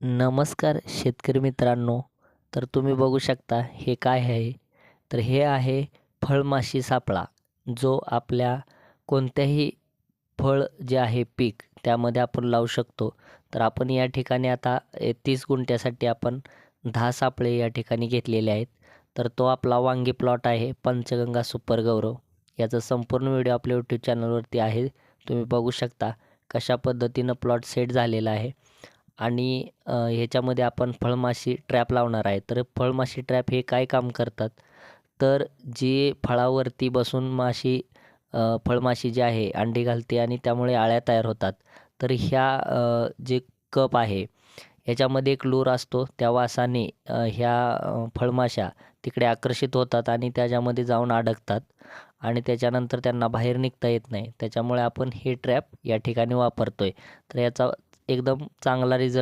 नमस्कार शेतकरी मित्रांनो तर तुम्ही बघू शकता हे काय आहे. तर हे आहे फळमाशी सापळा जो आपल्या कोणत्याही फळ जे आहे पीक त्यामध्ये आपण लावू शकतो. तर आपण या ठिकाणी आता तीस गुंठ्यासाठी आपण दहा सापळे या ठिकाणी घेतलेले आहेत. तर तो आपला वांगी प्लॉट आहे पंचगंगा सुपर गौरव. याचा संपूर्ण व्हिडिओ आपल्या यूट्यूब चॅनलवरती आहे. तुम्ही बघू शकता कशा पद्धतीनं प्लॉट सेट झालेला आहे. आणि ह्याच्यामध्ये आपण फळमाशी ट्रॅप लावणार आहे. तर फळमाशी ट्रॅप हे काय काम करतात? तर जे फळावरती बसून माशी फळमाशी जी आहे अंडी घालते आणि त्यामुळे आळ्या तयार होतात. तर ह्या जे कप आहे ह्याच्यामध्ये एक लूर असतो. त्या वासाने ह्या फळमाशा तिकडे आकर्षित होतात आणि त्याच्यामध्ये जाऊन अडकतात आणि त्याच्यानंतर त्यांना बाहेर निघता येत नाही. त्याच्यामुळे आपण हे ट्रॅप या ठिकाणी वापरतो आहे तर याचा एकदम चांगला रिझल्ट